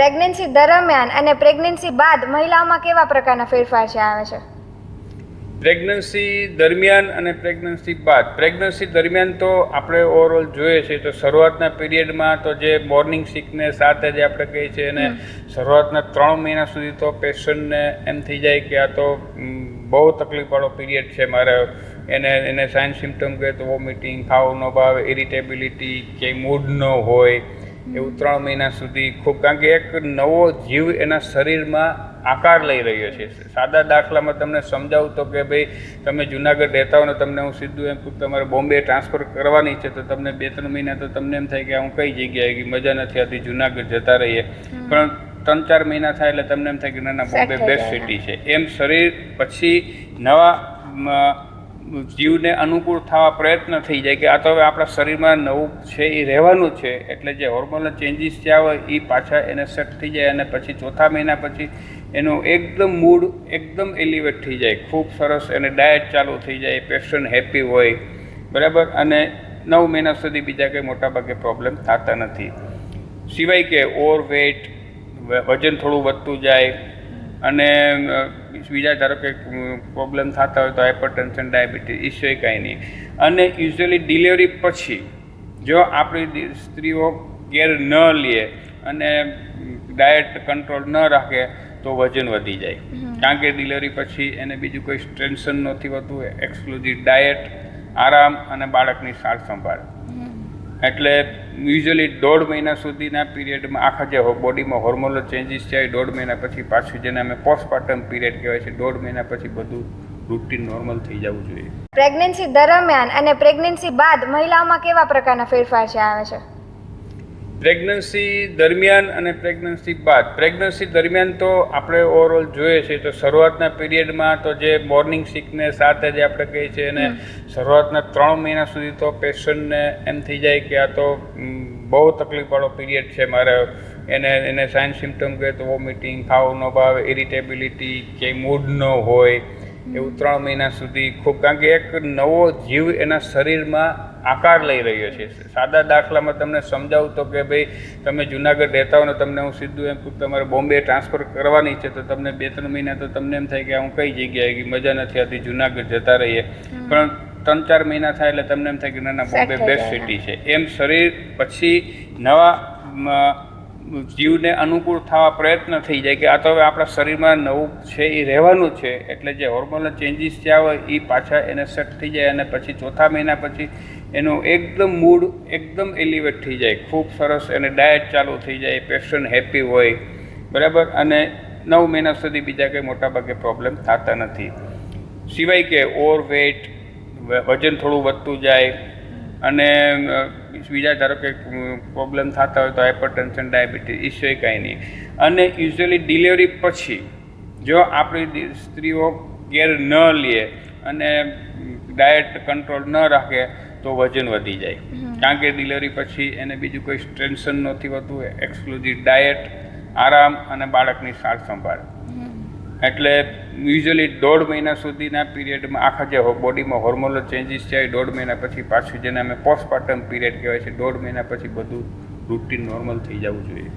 Pregnancy દરમિયાન અને pregnancy બાદ મહિલાઓમાં કેવા પ્રકારના ફેરફાર છે આવે છે? પ્રેગ્નન્સી દરમિયાન અને પ્રેગ્નન્સી બાદ. પ્રેગ્નન્સી દરમિયાન તો આપણે ઓવરઓલ જોઈએ છીએ તો શરૂઆતના પીરિયડમાં તો જે મોર્નિંગ સિકનેસ સાથે જે આપણે કહીએ છીએ અને શરૂઆતના ત્રણ મહિના સુધી તો પેશન્ટને એમ થઈ જાય કે આ તો બહુ તકલીફવાળો પીરિયડ છે મારે. એને એને સાઇન સિમ્ટમ કહે તો વોમિટિંગ ખાવું ન ભાવે ઇરિટેબિલિટી કે મૂડ ન હોય. એવું ત્રણ મહિના સુધી ખૂબ કારણ કે એક નવો જીવ એના શરીરમાં આકાર લઈ રહ્યો છે. સાદા દાખલામાં તમને સમજાવું તો કે ભાઈ તમે જુનાગઢ રહેતા હો ને તમને હું સીધું એમ તમારે બોમ્બે ટ્રાન્સફર કરવાની છે તો તમને બે ત્રણ મહિના તો તમને એમ થાય કે હું કઈ જગ્યાએ ગઈ મજા નથી આવતી જુનાગઢ જતા રહીએ. પણ ત્રણ ચાર મહિના થાય એટલે તમને એમ થાય કે ના ના બોમ્બે બેસ્ટ સિટી છે. એમ શરીર પછી નવા જીવને અનુકૂળ થવા પ્રયત્ન થઈ જાય કે આ તો હવે આપણા શરીરમાં નવું છે, એ રહેવાનું છે. એટલે જે હોર્મોનલ ચેન્જીસ થયા હોય, એ પાછા એને સેટ થઈ જાય અને પછી ચોથા મહિના પછી એનું એકદમ મૂડ એકદમ એલિવેટ થઈ જાય. ખૂબ સરસ એને ડાયટ ચાલુ થઈ જાય પેશન્ટ હેપી હોય, બરાબર? અને નવ મહિના સુધી બીજા કંઈ મોટાભાગે પ્રોબ્લેમ થતા નથી. સિવાય કે ઓવર વેટ વજન થોડું વધતું જાય અને બીજા ધારો કે પ્રોબ્લેમ થતા હોય તો હાઇપરટેન્શન ડાયાબિટીસ એ સિવાય કાંઈ નહીં. અને યુઝ્યુઅલી ડિલિવરી પછી જો આપણી સ્ત્રીઓ કેર ન લે અને ડાયટ કંટ્રોલ ન રાખે તો વજન વધી જાય. કારણ કે ડિલિવરી પછી એને બીજું કોઈ ટેન્શન નથી હોતું એક્સક્લુઝિવ ડાયટ આરામ અને બાળકની સાર સંભાળ. એટલે યુઝ્યુઅલી દોઢ મહિના સુધીના પીરિયડમાં આખા જે બોડીમાં હોર્મોનલ ચેન્જીસ છે, એ દોઢ મહિના પછી પાછું જેને અમે પોસ્ટપાર્ટમ પીરિયડ કહેવાય છે, દોઢ મહિના પછી બધું રૂટીન નોર્મલ થઈ જવું જોઈએ. પ્રેગ્નન્સી દરમિયાન અને પ્રેગ્નન્સી બાદ મહિલાઓમાં કેવા પ્રકારના ફેરફાર છે, આવે છે? પ્રેગ્નન્સી દરમિયાન અને પ્રેગ્નન્સી બાદ. પ્રેગ્નન્સી દરમિયાન તો આપણે ઓવરઓલ જોઈએ છીએ તો શરૂઆતના પીરિયડમાં તો જે મોર્નિંગ સિકનેસ સાથે જે આપણે કહીએ છીએ અને શરૂઆતના ત્રણ મહિના સુધી તો પેશન્ટને એમ થઈ જાય કે આ તો બહુ તકલીફવાળો પીરિયડ છે મારે. એને એને સાઇન સિમ્ટમ કહે તો વોમિટિંગ ખાવું ન ભાવે ઇરિટેબિલિટી કે મૂડ ન હોય. એવું ત્રણ મહિના સુધી ખૂબ કારણ કે એક નવો જીવ એના શરીરમાં આકાર લઈ રહ્યો છે. સાદા દાખલામાં તમને સમજાવું તો કે ભાઈ તમે જુનાગઢ રહેતા હો ને તમને હું સીધું એમ કહું તમારે બોમ્બે ટ્રાન્સફર કરવાની છે તો તમને બે ત્રણ મહિના તો તમને એમ થાય કે હું કઈ જગ્યાએ ગઈ મજા નથી આવતી જુનાગઢ જતા રહીએ. પણ ત્રણ ચાર મહિના થાય એટલે તમને એમ થાય કે ના ના બોમ્બે બેસ્ટ સિટી છે. એમ શરીર પછી નવા જીવને અનુકૂળ થવા પ્રયત્ન થઈ જાય કે આ તો હવે આપણા શરીરમાં નવું છે, એ રહેવાનું છે. એટલે જે હોર્મોનલ ચેન્જીસ થયા હોય, એ પાછા એને સેટ થઈ જાય અને પછી ચોથા મહિના પછી એનો એકદમ મૂડ એકદમ એલિવેટ થઈ જાય. ખૂબ સરસ એને ડાયટ ચાલુ થઈ જાય પેશન્ટ હેપી હોય. બરાબર? અને નવ મહિના સુધી બીજા કંઈ મોટાભાગે પ્રોબ્લેમ થતા નથી. સિવાય કે ઓવર વેટ વજન થોડું વધતું જાય અને બીજા ધારો કે પ્રોબ્લેમ થતા હોય તો હાઇપરટેન્શન ડાયાબિટીસ એ સિવાય કાંઈ નહીં. અને યુઝ્યુઅલી ડિલિવરી પછી જો આપણી સ્ત્રીઓ કેર ન લે અને ડાયટ કંટ્રોલ ન રાખે તો વજન વધી જાય. કારણ કે ડિલિવરી પછી એને બીજું કોઈ ટેન્શન નથી હોતું એક્સક્લુઝિવ ડાયટ આરામ અને બાળકની સાર સંભાળ. એટલે યુઝ્યુઅલી દોઢ મહિના સુધીના પીરિયડમાં આખા જે બોડીમાં હોર્મોનલ ચેન્જીસ છે, એ દોઢ મહિના પછી પાછું જેને અમે પોસ્ટપાર્ટમ પીરિયડ કહેવાય છે, દોઢ મહિના પછી બધું રૂટીન નોર્મલ થઈ જવું જોઈએ.